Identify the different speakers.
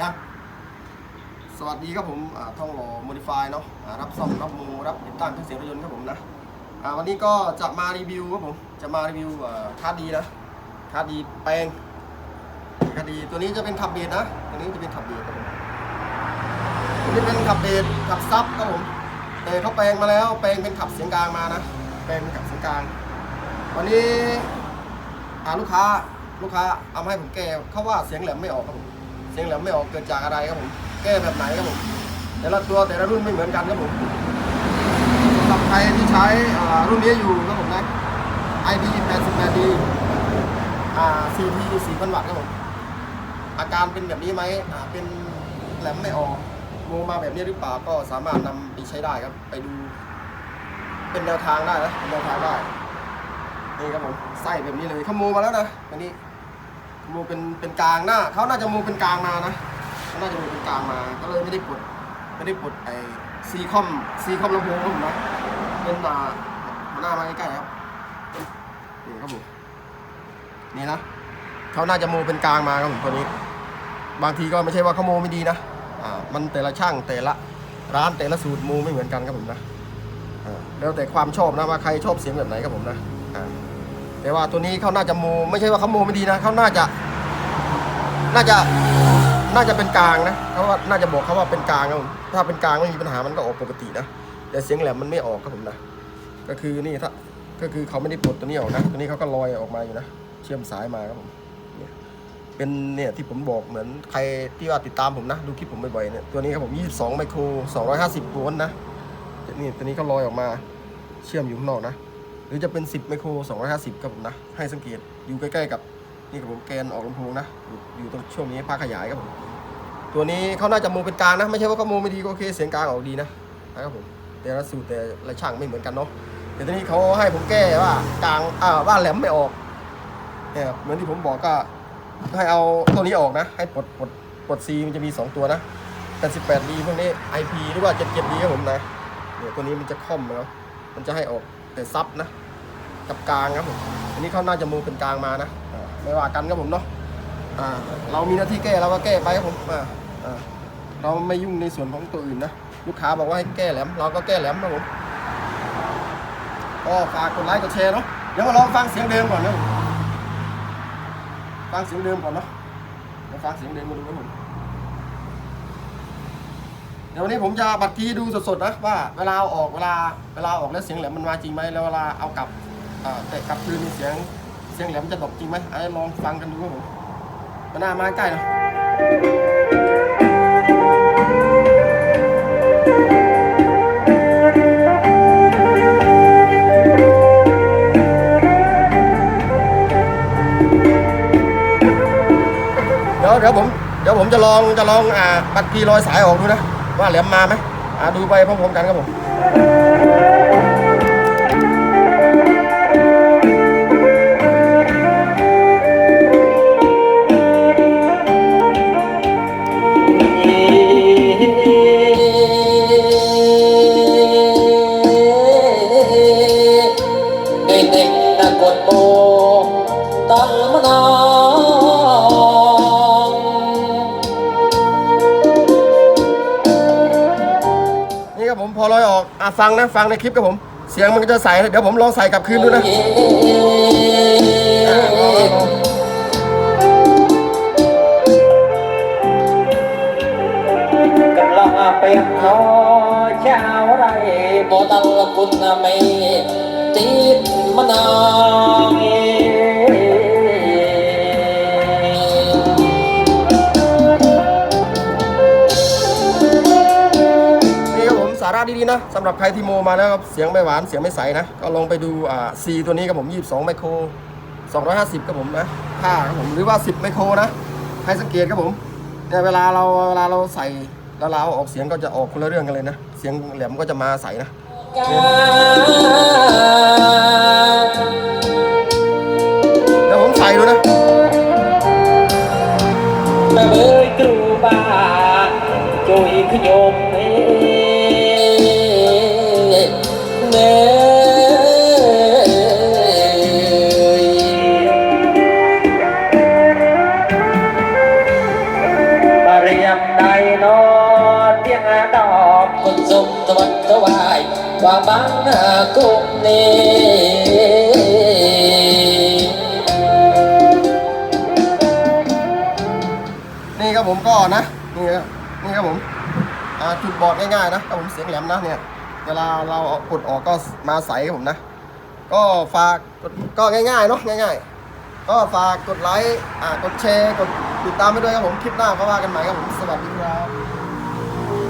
Speaker 1: ยังสวัสดีครับผมท่องหล่อโมดิฟายเนาะรับซ่อมรับมูรับติดตั้งเครื่องเสียงรถยนต์ครับผมนะวันนี้ก็จะมารีวิวครับผมจะมารีวิวอ่าคาดีนะคาดีแปลงคาดีตัวนี้จะเป็นขับเบสนะตัวนี้จะเป็นขับเบสครับผมตัวนี้เป็นขับเบสขับซับครับผมแต่เขาแปลงมาแล้วแปลงเป็นขับเสียงกลางมานะแปลงเป็นขับเสียงกลาง วันนี้ลูกค้าลูกค้าเอามาให้ผมแก้เขาว่าเสียงแหลมไม่ออกครับผม สียงแหลมไม่ออกเกิดจากอะไรครับผมแก้แบบไหนครับผมแต่ละตัวแต่ละรุ่นไม่เหมือนกันครับผมสำหรับใครที่ใช้รุ่นนี้อยู่ครับผมนะ ID 88D อ่า CT 4,000วัตต์ครับผมอาการเป็นแบบนี้ไหมอ่าเป็นแหลมไม่ออกโมมาแบบนี้หรือเปล่าก็สามารถนำไปใช้ได้ครับ ไปดู เป็นแนวทางได้นะเป็นแนวทางได้นี่ครับผมไส้แบบนี้เลยขโมมาแล้วนะอันนี้ มูเป็นเป็นกลางหน้าเขาน่าจะมูเป็นกลางมานะเขาน่าจะมูเป็นกลางมา ก็เลยไม่ได้ปลดไม่ได้ปลดไอ้ซีคอมซีคอมลำโพงผมนะเป็นอ่าหน้ามาใกล้ๆครับนี่ครับผมนี่นะเขาน่าจะมูเป็นกลางมาครับผมตัวนี้ บางทีก็ไม่ใช่ว่าเขาโมไม่ดีนะอ่ามันแต่ละช่างแต่ละร้านแต่ละสูตรมูไม่เหมือนกันครับผมนะอ่าแล้วแต่ความชอบนะว่าใครชอบเสียงแบบไหนครับผมนะอ่าแต่ว่าตัวนี้เขาน่าจะโมไม่ใช่ว่าเขาโมไม่ดีนะเขาน่าจะ น่าจะน่าจะเป็นกลางนะเขาว่าน่าจะบอกเขาว่าเป็นกลางครับผมถ้าเป็นกลางไม่มีปัญหามันก็ออกปกตินะแต่เสียงแหลมมันไม่ออกครับผมนะก็คือนี่ถ้าก็คือเขาไม่ได้ปลดตัวนี้ออกนะตัวนี้เขาก็ลอยออกมาอยู่นะเชื่อมสายมาครับผมเนี่ยเป็นเนี่ยที่ผมบอกเหมือนใครที่ว่าติดตามผมนะดูคลิปผมบ่อยๆเนี่ยตัวนี้ครับผม 22 ไมโคร 250 โวลต์นะนี่ตัวนี้ก็ลอยออกมาเชื่อมอยู่ข้างนอกนะ หรือจะเป็น 10 ไมโคร 250 ครับผมนะ ให้สังเกตอยู่ใกล้ๆกับ นี่ครับผมแกนออกลำโพงนะ อยู่ตรงช่วงนี้ภาคขยายครับผมตัวนี้เขาน่าจะมูเป็นกลางนะ ไม่ใช่ว่าเขามูไม่ดีก็โอเคเสียงกลางออกดีนะนะครับผมแต่ละสูตรแต่ละช่างไม่เหมือนกันเนาะแต่ทีนี้เขาให้ผมแก้ว่ากลางอ่าว่าแหลมไม่ออกเนี่ยเหมือนที่ผมบอกก็ให้เอาตัวนี้ออกนะ ให้ปลดปลดปลดซีมันจะมี 2 ตัวนะ88 d พวกนี้ IP หรือว่า77 d ครับผมนะเนี่ยตัวนี้มันจะค่อมแล้วมันจะให้ออกแต่ซับนะ กับกลางครับผมอันนี้เขาน่าจะมูเป็นกลางมานะ ไม่ว่ากันครับผมเนาะอ่าเรามีหน้าที่แก้เราก็แก้ไปครับผมอ่าอ่าเราไม่ยุ่งในส่วนของตัวอื่นนะลูกค้าบอกว่าให้แก้แหลมเราก็แก้แหลมครับผมก็ฝากกดไลค์กดแชร์เนาะเดี๋ยวมาลองฟังเสียงเดิมก่อนนะฟังเสียงเดิมก่อนเนาะเดี๋ยวฟังเสียงเดิมมาดูครับผมเดี๋ยววันนี้ผมจะบัดทีดูสดๆนะว่าเวลาออกเวลาเวลาออกแล้วเสียงแหลมมันมาจริงไหมแล้วเวลาเอากลับแต่กลับคืนมีเสียง สียงแหลมจะตกจริงไหมไอ้ลองฟังกันดูครับผมมาหน้ามาใกล้หนะเดี๋ยวเดี๋ยวผมเดี๋ยวผมจะลองจะลองอ่าบัดทีรอยสายออกดูนะ ว่าแหลมมาไหมอ่าดูไปพร้อมๆกันครับผม
Speaker 2: เด็กนะกดโบตั้งมานอง
Speaker 1: นี่ครับผมพอลอยออกอะฟังนะฟังในคลิปครับผม เสียงมันก็จะใสเดี๋ยวผมลองใส่กลับคืนดูนะอะลองลององ
Speaker 2: กำลังไปหาเช้าไรโบตังคุณไม่จีบ มานาง
Speaker 1: นี่ครับผมสาระดีๆนะสำหรับใครที่โมมาแล้วครับเสียงไม่หวานเสียงไม่ใสนะ ก็ลองไปดูอ่า C ตัวนี้ครับผม 22 ไมโคร 250ครับผมนะค่าครับผมหรือว่า 10 ไมโครนะให้สังเกตครับผมเนี่ยเวลาเราเวลาเราใส่แล้วเราอาออกเสียงก็จะออกคนละเรื่องกันเลยนะ เสียงแหลมก็จะมาใสนะ กาเดี๋ยวผมใส่ดูนะ
Speaker 2: ตะเบยกรูบาจุยขยมเนมาเรียมใดนอเตียงดอกคนสมตะวันตวาย ว่าบางนากุงนี้
Speaker 1: นี่ครับผมก็นะนี่ครับนี่ครับผมจุดบอดง่ายๆนะครับผมเสียงแหลมนะเนี่ยเวลาเรากดออกก็มาใสครับผมนะ ก็ฝากกดก็ง่ายๆเนาะง่าย ๆ ก็ฝากกดไลค์กดแชร์กดติดตามไปด้วยครับผมคลิปหน้าก็ว่ากันใหม่ครับผมสวัสดีครับ